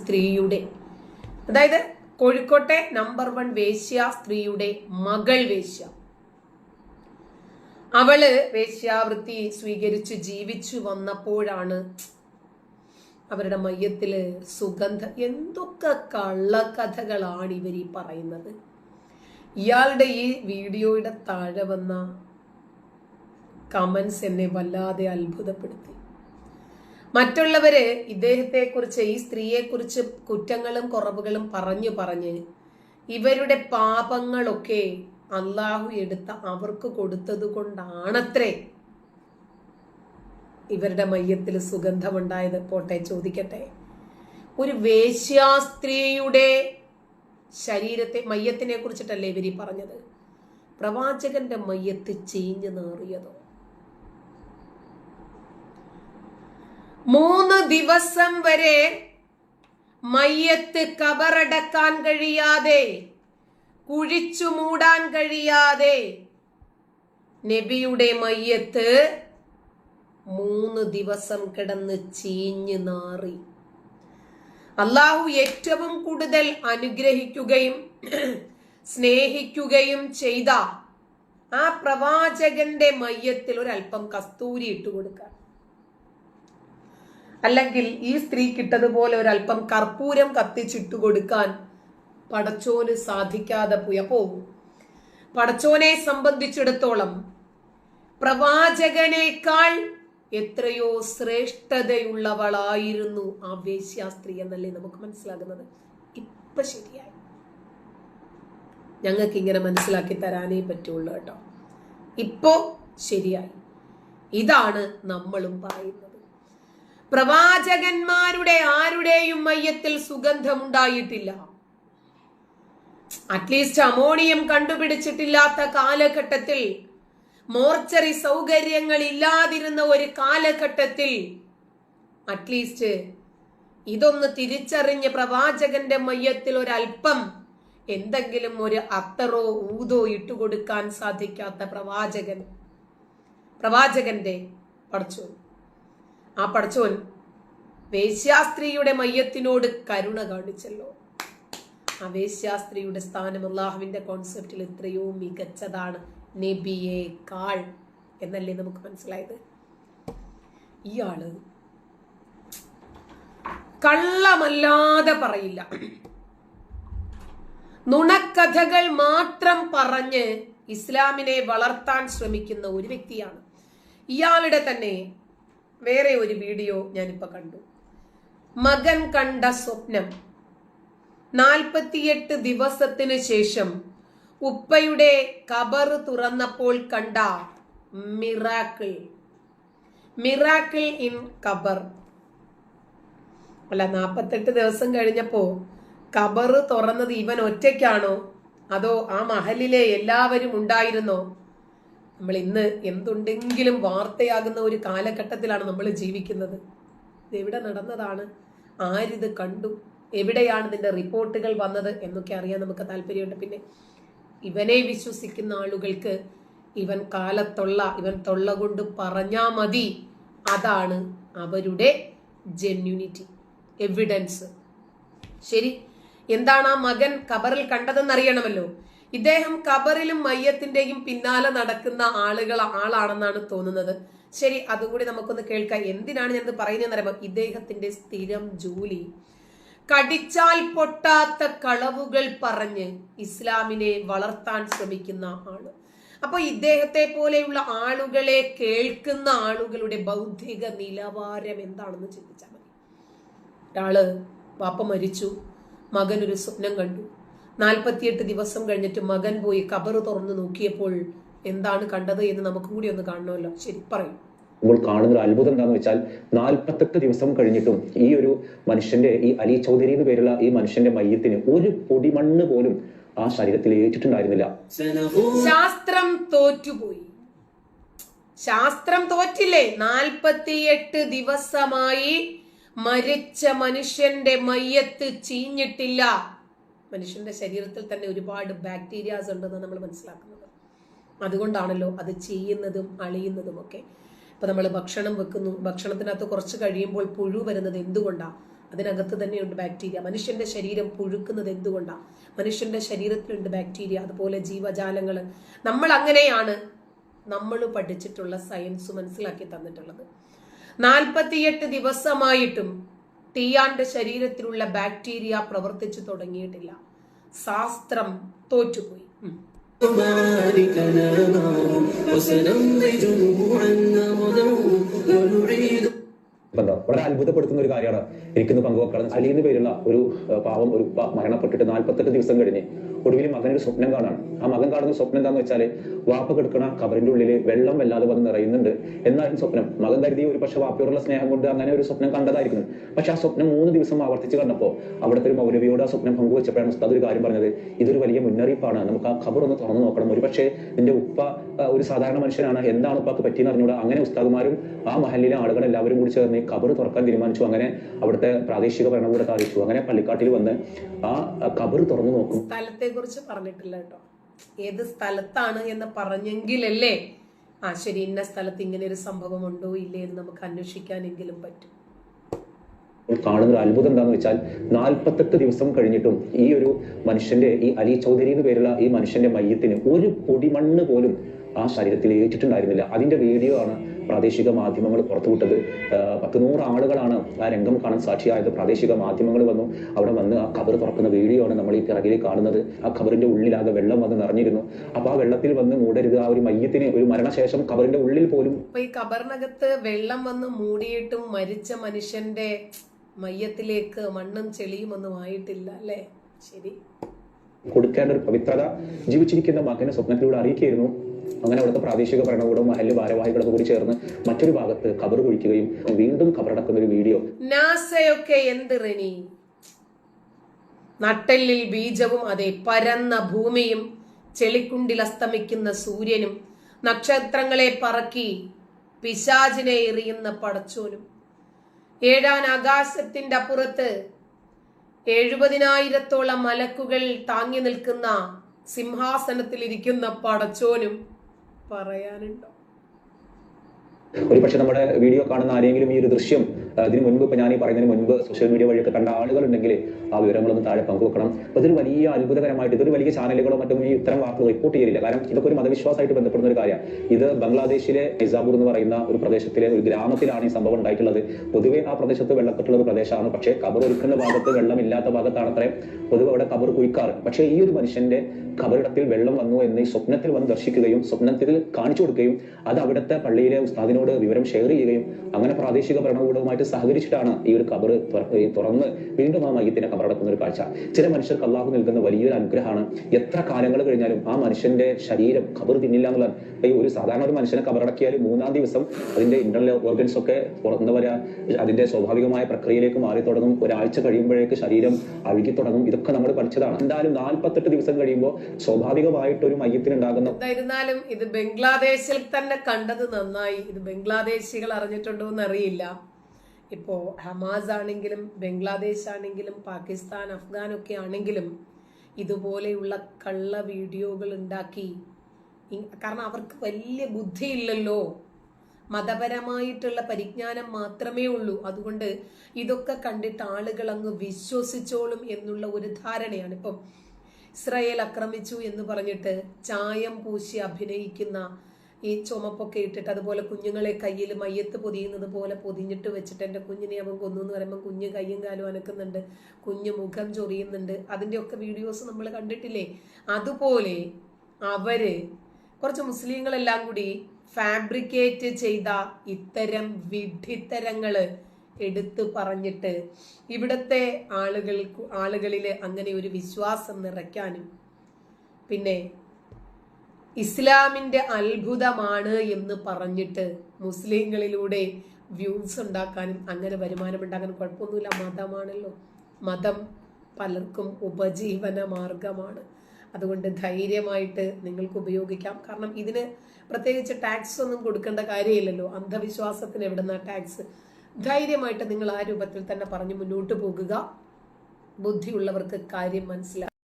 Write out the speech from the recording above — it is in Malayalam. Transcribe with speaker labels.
Speaker 1: സ്ത്രീയുടെ അതായത് കോഴിക്കോട്ടെ നമ്പർ വൺ വേശ്യ സ്ത്രീയുടെ മകൾ വേശ്യ. അവൾ വേശ്യാവൃത്തി സ്വീകരിച്ച് ജീവിച്ചു വന്നപ്പോഴാണ് അവരുടെ മയ്യത്തിൽ സുഗന്ധ എന്തൊക്കെ കള്ളക്കഥകളാണ് ഇവർ ഈ പറയുന്നത്. ഇയാളുടെ ഈ വീഡിയോയുടെ താഴെ വന്ന കമൻസ് എന്നെ വല്ലാതെ അത്ഭുതപ്പെടുത്തി. മറ്റുള്ളവര് ഇദ്ദേഹത്തെക്കുറിച്ച് ഈ സ്ത്രീയെക്കുറിച്ച് കുറ്റങ്ങളും കുറവുകളും പറഞ്ഞു പറഞ്ഞ് ഇവരുടെ പാപങ്ങളൊക്കെ അള്ളാഹു എടുത്ത അവർക്ക് കൊടുത്തത് കൊണ്ടാണത്രേ ഇവരുടെ മയ്യത്തിൽ സുഗന്ധമുണ്ടായത്. പോട്ടെ ചോദിക്കട്ടെ. ഒരു വേശ്യാസ്ത്രീയുടെ ശരീരത്തെ മയ്യത്തിനെ കുറിച്ചിട്ടല്ലേ ഇവരി പറഞ്ഞത്? പ്രവാചകന്റെ മയ്യത്ത് ചീഞ്ഞു നാറിയതോ? മൂന്ന് ദിവസം വരെ മയ്യത്ത് കബറടക്കാൻ കഴിയാതെ കുഴിച്ചു മൂടാൻ കഴിയാതെ നബിയുടെ മയ്യത്ത് മൂന്ന് ദിവസം കിടന്ന് ചീഞ്ഞ് നാറി. അള്ളാഹു ഏറ്റവും കൂടുതൽ അനുഗ്രഹിക്കുകയും സ്നേഹിക്കുകയും ചെയ്ത ആ പ്രവാചകന്റെ മയ്യത്തിൽ ഒരല്പം കസ്തൂരി ഇട്ട് അല്ലെങ്കിൽ ഈ സ്ത്രീ കിട്ടതുപോലെ ഒരല്പം കർപ്പൂരം കത്തിച്ചിട്ടു കൊടുക്കാൻ പടച്ചോന് സാധിക്കാതെ പോയ. പോകും പടച്ചോനെ സംബന്ധിച്ചിടത്തോളം പ്രവാചകനേക്കാൾ എത്രയോ ശ്രേഷ്ഠതയുള്ളവളായിരുന്നു ആ വേശ്യാസ്ത്രീ എന്നല്ലേ നമുക്ക് മനസ്സിലാകുന്നത്. ഇപ്പൊ ശരിയായി. ഞങ്ങൾക്ക് ഇങ്ങനെ മനസ്സിലാക്കി തരാനേ പറ്റുള്ളൂ കേട്ടോ. ഇപ്പോ ശരിയായി. ഇതാണ് നമ്മളും പറയുന്നത്. പ്രവാചകന്മാരുടെ ആരുടെയും മയ്യത്തിൽ സുഗന്ധമുണ്ടായിട്ടില്ല. അറ്റ്ലീസ്റ്റ് അമോണിയം കണ്ടുപിടിച്ചിട്ടില്ലാത്ത കാലഘട്ടത്തിൽ മോർച്ചറി സൗകര്യങ്ങൾ ഇല്ലാതിരുന്ന ഒരു കാലഘട്ടത്തിൽ അറ്റ്ലീസ്റ്റ് ഇതൊന്ന് തിരിച്ചറിഞ്ഞ് പ്രവാചകന്റെ മയ്യത്തിൽ ഒരല്പം എന്തെങ്കിലും ഒരു അത്തറോ ഊതോ ഇട്ടുകൊടുക്കാൻ സാധിക്കാത്ത പ്രവാചകൻ പ്രവാചകന്റെ പടച്ചോൻ. ആ പടച്ചോൻ വേശ്യാസ്ത്രീയുടെ മയ്യത്തിനോട് കരുണ കാണിച്ചല്ലോ. ആ വേശ്യാസ്ത്രീയുടെ സ്ഥാനം അള്ളാഹുവിന്റെ കോൺസെപ്റ്റിൽ എത്രയോ മികച്ചതാണ്. നബിയേക്കാൾ എന്നല്ലേ നമുക്ക് മനസ്സിലായത്? ഇയാൾ കള്ളമല്ലാതെ പറയില്ല. നുണക്കഥകൾ മാത്രം പറഞ്ഞ് ഇസ്ലാമിനെ വളർത്താൻ ശ്രമിക്കുന്ന ഒരു വ്യക്തിയാണ്. ഇയാളുടെ തന്നെ വേറെ ഒരു വീഡിയോ ഞാനിപ്പോ കണ്ടു. മകൻ കണ്ട സ്വപ്നം. നാൽപ്പത്തിയെട്ട് ദിവസത്തിന് ശേഷം ഉപ്പയുടെ കബർ തുറന്നപ്പോൾ കണ്ട മിറാക്കിൾ. മിറാക്കിൾ ഇൻ കബർ. അല്ല നാൽപ്പത്തെട്ട് ദിവസം കഴിഞ്ഞപ്പോൾ കബർ തുറന്നത് ഇവൻ ഒറ്റയ്ക്കാണോ? അതോ ആ മഹലിലെ എല്ലാവരും ഉണ്ടായിരുന്നോ? നമ്മൾ ഇന്ന് എന്തുണ്ടെങ്കിലും വാർത്തയാകുന്ന ഒരു കാലഘട്ടത്തിലാണ് നമ്മൾ ജീവിക്കുന്നത്. എവിടെ നടന്നതാണ്? ആരിത് കണ്ടു? എവിടെയാണ് ഇതിന്റെ റിപ്പോർട്ടുകൾ വന്നത്? എന്നൊക്കെ അറിയാൻ നമുക്ക് താല്പര്യമുണ്ട്. പിന്നെ ഇവനെ വിശ്വസിക്കുന്ന ആളുകൾക്ക് ഇവൻ കാലത്തൊള്ള ഇവൻ തൊള്ള കൊണ്ട് പറഞ്ഞാൽ മതി. അതാണ് അവരുടെ ജെന്യൂനിറ്റി എവിഡൻസ്. ശരി? എന്താണ് ആ മകൻ കബറിൽ കണ്ടതെന്ന് അറിയണമല്ലോ ഇദ്ദേഹം കബറിലും മയ്യത്തിന്റെയും പിന്നാലെ നടക്കുന്ന ആളുകൾ ആളാണെന്നാണ് തോന്നുന്നത്. ശരി അതുകൂടി നമുക്കൊന്ന് കേൾക്കാം. എന്തിനാണ് ഞാനത് പറയുന്നതെന്ന് അറിയാം ഇദ്ദേഹത്തിന്റെ സ്ഥിരം ജോലി. കടിച്ചാൽ പൊട്ടാത്ത കളവുകൾ പറഞ്ഞ് ഇസ്ലാമിനെ വളർത്താൻ ശ്രമിക്കുന്ന ആൾ. അപ്പൊ ഇദ്ദേഹത്തെ പോലെയുള്ള ആളുകളെ കേൾക്കുന്ന ആളുകളുടെ ബൗദ്ധിക നിലവാരം എന്താണെന്ന് ചിന്തിച്ചാൽ മതി. ഒരാൾ വാപ്പ മരിച്ചു മകനൊരു സ്വപ്നം കണ്ടു. നാൽപ്പത്തിയെട്ട് ദിവസം കഴിഞ്ഞിട്ട് മകൻ പോയി കബറ് തുറന്നു നോക്കിയപ്പോൾ എന്താണ് കണ്ടത് എന്ന് നമുക്കും കൂടി ഒന്ന് കാണണമല്ലോ. ശരി പറയും.
Speaker 2: നമ്മൾ കാണുന്ന ഒരു അത്ഭുതം എന്താണെന്ന് വെച്ചാൽ നാൽപ്പത്തെട്ട് ദിവസം കഴിഞ്ഞിട്ടും ഈ ഒരു മനുഷ്യന്റെ ഈ അലി ചൗധരി എന്ന് പേരുള്ള ഈ മനുഷ്യന്റെ മയ്യത്തിന് ഒരു പൊടി മണ്ണ് പോലും ആ ശരീരത്തിൽ ഏറ്റിട്ടുണ്ടായിരുന്നില്ല.
Speaker 1: ശാസ്ത്രം തോറ്റുപോയി. ശാസ്ത്രം തോറ്റില്ലേ? നാൽപ്പത്തിയെട്ട് ദിവസമായി മരിച്ച മനുഷ്യന്റെ മയ്യത്ത് ചീഞ്ഞിട്ടില്ല. മനുഷ്യന്റെ ശരീരത്തിൽ തന്നെ ഒരുപാട് ബാക്ടീരിയാസ് ഉണ്ടെന്ന് നമ്മൾ മനസ്സിലാക്കുന്നത്. അതുകൊണ്ടാണല്ലോ അത് ചെയ്യുന്നതും അളിയുന്നതും ഒക്കെ. ഇപ്പൊ നമ്മൾ ഭക്ഷണം വെക്കുന്നു. ഭക്ഷണത്തിനകത്ത് കുറച്ച് കഴിയുമ്പോൾ പുഴു വരുന്നത് എന്തുകൊണ്ടാണ് അതിനകത്ത് തന്നെയുണ്ട് ബാക്ടീരിയ മനുഷ്യന്റെ ശരീരം പുഴുക്കുന്നത് എന്തുകൊണ്ടാണ് മനുഷ്യന്റെ ശരീരത്തിലുണ്ട് ബാക്ടീരിയ അതുപോലെ ജീവജാലങ്ങൾ നമ്മൾ അങ്ങനെയാണ് നമ്മൾ പഠിച്ചിട്ടുള്ള സയൻസ് മനസ്സിലാക്കി തന്നിട്ടുള്ളത്. നാൽപ്പത്തിയെട്ട് ദിവസമായിട്ടും ടിയാന്റെ ശരീരത്തിലുള്ള ബാക്ടീരിയ പ്രവർത്തിച്ചു തുടങ്ങിയിട്ടില്ല ശാസ്ത്രം തോറ്റുപോയി ഉം.
Speaker 3: معارك لا نار وسنمضي جموعا غدا ونعيد
Speaker 2: എന്താ വളരെ അത്ഭുതപ്പെടുത്തുന്ന ഒരു കാര്യമാണ്. എനിക്കിന്ന് പങ്കുവെക്കണം അലി എന്ന് പേരുള്ള ഒരു പാവം ഒരു മരണപ്പെട്ടിട്ട് നാൽപ്പത്തെട്ട് ദിവസം കഴിഞ്ഞ് ഒടുവിൽ മകനൊരു സ്വപ്നം കാണാണ്. ആ മകൻ കാണുന്ന സ്വപ്നം എന്താന്ന് വെച്ചാൽ വാപ്പ കിടക്കണ കബറിന്റെ ഉള്ളിൽ വെള്ളം വല്ലാതെ വന്ന് നിറയുന്നുണ്ട്. എന്നായിരുന്നു സ്വപ്നം. മകൻ കരുതി ഒരു പക്ഷെ വാപ്പയോടുള്ള സ്നേഹം കൊണ്ട് അങ്ങനെ ഒരു സ്വപ്നം കണ്ടതായിരിക്കും പക്ഷെ ആ സ്വപ്നം മൂന്ന് ദിവസം ആവർത്തിച്ച് കണ്ടപ്പോൾ അവിടുത്തെ ഒരു മൗലവിയോട് ആ സ്വപ്നം പങ്കുവെച്ചപ്പോഴാണ് ഉസ്താദ് ഒരു കാര്യം പറഞ്ഞത്. ഇതൊരു വലിയ മുന്നറിയിപ്പാണ്. നമുക്ക് ആ ഖബർ ഒന്ന് തുറന്നു നോക്കണം. ഒരു പക്ഷേ നിന്റെ ഉപ്പ ഒരു സാധാരണ മനുഷ്യനാണ്. എന്താണ് ഉപ്പാക്ക് പറ്റിയെന്ന് അറിഞ്ഞുകൂടാ അങ്ങനെ ഉസ്താദുമാരും ആ മഹലിലെ ആളുകൾ എല്ലാവരും കൂടി ചേർന്ന് ഈ ഖബർ തുറക്കാൻ തീരുമാനിച്ചു. അങ്ങനെ അവിടുത്തെ പ്രാദേശിക ഭരണകൂടത്തെ അറിയിച്ചു. അങ്ങനെ പള്ളിക്കാട്ടിൽ വന്ന് ആ ഖബർ തുറന്നു നോക്കും.
Speaker 1: സ്ഥലത്തെ കുറിച്ച് പറഞ്ഞിട്ടില്ല കേട്ടോ. ഏത് സ്ഥലത്താണ് എന്ന് പറഞ്ഞെങ്കിലല്ലേ? ആ ശരി ഇന്ന സ്ഥലത്ത് ഇങ്ങനെ ഒരു സംഭവം ഉണ്ടോ ഇല്ലേ എന്ന് നമുക്ക് അന്വേഷിക്കാനെങ്കിലും പറ്റും.
Speaker 2: കാണുന്ന ഒരു അത്ഭുതം എന്താന്ന് വെച്ചാൽ നാൽപ്പത്തെട്ട് ദിവസം കഴിഞ്ഞിട്ടും ഈ ഒരു മനുഷ്യന്റെ ഈ അലി ചൗധരി എന്ന് പേരുള്ള ഈ മനുഷ്യന്റെ മയ്യത്തിന് ഒരു പൊടിമണ്ണ് പോലും ആ ശരീരത്തിൽ ഏറ്റിട്ടുണ്ടായിരുന്നില്ല. അതിന്റെ വീഡിയോ ആണ് പ്രാദേശിക മാധ്യമങ്ങൾ പുറത്തുവിട്ടത്. പത്ത് നൂറ് ആളുകളാണ് ആ രംഗം കാണാൻ സാക്ഷിയായത്. പ്രാദേശിക മാധ്യമങ്ങൾ വന്നു അവിടെ വന്ന് ആ കബർ തുറക്കുന്ന വീഡിയോ ആണ് നമ്മൾ ഈ പിറകിൽ കാണുന്നത്. ആ കബറിന്റെ ഉള്ളിലാകെ വെള്ളം വന്ന് നിറഞ്ഞിരുന്നു. അപ്പൊ ആ വെള്ളത്തിൽ വന്ന് മൂടരുത്. ആ ഒരു മയ്യത്തിന് ഒരു മരണശേഷം കബറിന്റെ ഉള്ളിൽ പോലും
Speaker 1: ഈ കബറിനകത്ത് വെള്ളം വന്ന് മൂടിയിട്ടും മരിച്ച മനുഷ്യന്റെ മയ്യത്തിലേക്ക് മണ്ണും ചെളിയും ഒന്നും ആയിട്ടില്ല അല്ലേ? ശരി.
Speaker 2: കൊടുക്കേണ്ട ഒരു പവിത്രത ജീവിച്ചിരിക്കുന്ന മകനെ സ്വപ്നത്തിലൂടെ അറിയിക്കുകയായിരുന്നു. അങ്ങനെ അവിടുത്തെ പ്രാദേശിക ഭരണകൂടവും മഹല്ല് ഭാരവാഹികളൊക്കെ കൂടി ചേർന്ന് മറ്റൊരു ഭാഗത്ത് കബർ കുഴിക്കുകയും വീണ്ടും കബറടക്കുന്ന ഒരു വീഡിയോ.
Speaker 1: നാസയൊക്കെ നട്ടെല്ലിൽ ബീജവും അതെ പരന്ന ഭൂമിയും ചെളിക്കുണ്ടിൽ അസ്തമിക്കുന്ന സൂര്യനും നക്ഷത്രങ്ങളെ പറക്കി പിശാചിനെ എറിയുന്ന പടച്ചോനും. ഏഴാൻ ആകാശത്തിന്റെ അപ്പുറത്ത് എഴുപതിനായിരത്തോളം മലക്കുകൾ താങ്ങി നിൽക്കുന്ന സിംഹാസനത്തിലിരിക്കുന്ന പടച്ചോനും പറയാനുണ്ടോ?
Speaker 2: ഒരു പക്ഷെ നമ്മുടെ വീഡിയോ കാണുന്ന ആരെങ്കിലും ഈ ഒരു ദൃശ്യം ഇതിനു മുൻപ് ഇപ്പൊ ഞാൻ ഈ പറയുന്നതിന് മുൻപ് സോഷ്യൽ മീഡിയ വഴിയൊക്കെ കണ്ട ആളുകളുണ്ടെങ്കിൽ ആ വിവരങ്ങളൊന്ന് താഴെ പങ്കുവെക്കണം. അപ്പൊ ഇതൊരു വലിയ അത്ഭുതകരമായിട്ട് ഇതൊരു വലിയ ചാനലുകളോ മറ്റും ഈ ഇത്തരം വാർത്തകൾ റിപ്പോർട്ട് ചെയ്യില്ല കാരണം ഇതൊക്കെ ഒരു മതവിശ്വാസമായിട്ട് ബന്ധപ്പെടുന്ന ഒരു കാര്യം ഇത് ബംഗ്ലാദേശിലെ നിസാബൂർ എന്ന് പറയുന്ന ഒരു പ്രദേശത്തിലെ ഒരു ഗ്രാമത്തിലാണ് ഈ സംഭവം ഉണ്ടായിട്ടുള്ളത്. പൊതുവെ ആ പ്രദേശത്ത് വെള്ളക്കെട്ടുള്ള ഒരു പ്രദേശമാണ്. പക്ഷേ കബർ ഒരുക്കുന്ന ഭാഗത്ത് വെള്ളമില്ലാത്ത ഭാഗത്താണ് അത്രയും. പൊതുവെ അവിടെ കബർ കുഴിക്കാറ്. പക്ഷേ ഈ ഒരു മനുഷ്യന്റെ കബറിടത്തിൽ വെള്ളം വന്നു എന്ന് ഈ സ്വപ്നത്തിൽ വന്ന് ദർശിക്കുകയും സ്വപ്നത്തിൽ കാണിച്ചു കൊടുക്കുകയും അത് അവിടുത്തെ പള്ളിയിലെ ഉസ്താദിനോട് വിവരം ഷെയർ ചെയ്യുകയും അങ്ങനെ പ്രാദേശിക ഭരണകൂടവുമായിട്ട് സഹകരിച്ചിട്ടാണ് ഈ ഒരു കബർ തുറന്ന് വീണ്ടും ആ മയ്യത്തിനെ കബറടക്കുന്ന ഒരു കാഴ്ച. ചില മനുഷ്യർക്ക് അള്ളാഹു നൽകുന്ന വലിയൊരു അനുഗ്രഹമാണ്. എത്ര കാലങ്ങൾ കഴിഞ്ഞാലും ആ മനുഷ്യന്റെ ശരീരം കബർ തിന്നില്ല എന്നുള്ള ഒരു സാധാരണ ഒരു മനുഷ്യനെ കബറടക്കിയാൽ മൂന്നാം ദിവസം അതിന്റെ ഇന്റർണൽ ഓർഗൻസ് ഒക്കെ എന്താ അതിന്റെ സ്വാഭാവികമായ പ്രക്രിയയിലേക്ക് മാറി തുടങ്ങും. ഒരാഴ്ച കഴിയുമ്പോഴേക്ക് ശരീരം അഴുകി തുടങ്ങും. ഇതൊക്കെ നമ്മൾ പഠിച്ചതാണ്. എന്തായാലും നാൽപ്പത്തെട്ട് ദിവസം കഴിയുമ്പോൾ സ്വാഭാവികമായിട്ട് ഒരു
Speaker 1: എന്തായിരുന്നാലും ഇത് ബംഗ്ലാദേശിൽ തന്നെ കണ്ടത് നന്നായി. ഇത് ബംഗ്ലാദേശികൾ അറിഞ്ഞിട്ടുണ്ടോ എന്നറിയില്ല ഇപ്പോ ഹമാസ് ആണെങ്കിലും ബംഗ്ലാദേശ് ആണെങ്കിലും പാകിസ്ഥാൻ അഫ്ഗാൻ ഒക്കെ ആണെങ്കിലും ഇതുപോലെയുള്ള കള്ള വീഡിയോകൾ ഉണ്ടാക്കി. കാരണം അവർക്ക് വലിയ ബുദ്ധിയില്ലല്ലോ. മതപരമായിട്ടുള്ള പരിജ്ഞാനം മാത്രമേ ഉള്ളൂ. അതുകൊണ്ട് ഇതൊക്കെ കണ്ടിട്ട് ആളുകൾ അങ്ങ് വിശ്വസിച്ചോളും എന്നുള്ള ഒരു ധാരണയാണ്. ഇപ്പം ഇസ്രായേൽ ആക്രമിച്ചു എന്ന് പറഞ്ഞിട്ട് ചായം പൂശി അഭിനയിക്കുന്ന ഈ ചുമപ്പൊക്കെ ഇട്ടിട്ട് അതുപോലെ കുഞ്ഞുങ്ങളെ കയ്യിൽ മയ്യത്ത് പൊതിയുന്നത് പോലെ പൊതിഞ്ഞിട്ട് വെച്ചിട്ട് എന്റെ കുഞ്ഞിനെ അവൻ കൊന്നു എന്ന് പറയുമ്പോൾ കുഞ്ഞ് കയ്യും കാലും അനക്കുന്നുണ്ട്. കുഞ്ഞ് മുഖം ചൊറിയുന്നുണ്ട്. അതിന്റെയൊക്കെ വീഡിയോസ് നമ്മൾ കണ്ടിട്ടില്ലേ? അതുപോലെ അവർ കുറച്ച് മുസ്ലിങ്ങളെല്ലാം കൂടി ഫാബ്രിക്കേറ്റ് ചെയ്ത ഇത്തരം വിഡ്ഢിത്തരങ്ങൾ എടുത്തു പറഞ്ഞിട്ട് ഇവിടുത്തെ ആളുകൾ ആളുകളിൽ അങ്ങനെ ഒരു വിശ്വാസം നിറയ്ക്കാനും പിന്നെ ഇസ്ലാമിന്റെ അത്ഭുതമാണ് എന്ന് പറഞ്ഞിട്ട് മുസ്ലിങ്ങളിലൂടെ വ്യൂസ് ഉണ്ടാക്കാനും അങ്ങനെ വരുമാനം ഉണ്ടാക്കാനും കുഴപ്പമൊന്നുമില്ല. മതമാണല്ലോ. മതം പലർക്കും ഉപജീവന മാർഗമാണ്. അതുകൊണ്ട് ധൈര്യമായിട്ട് നിങ്ങൾക്ക് ഉപയോഗിക്കാം. കാരണം ഇതിന് പ്രത്യേകിച്ച് ടാക്സ് ഒന്നും കൊടുക്കേണ്ട കാര്യമില്ലല്ലോ. അന്ധവിശ്വാസത്തിന് എവിടുന്ന ടാക്സ് ധൈര്യമായിട്ട് നിങ്ങൾ ആ രൂപത്തിൽ തന്നെ പറഞ്ഞു മുന്നോട്ട് പോകുക. ബുദ്ധിയുള്ളവർക്ക് കാര്യം മനസ്സിലാക്കും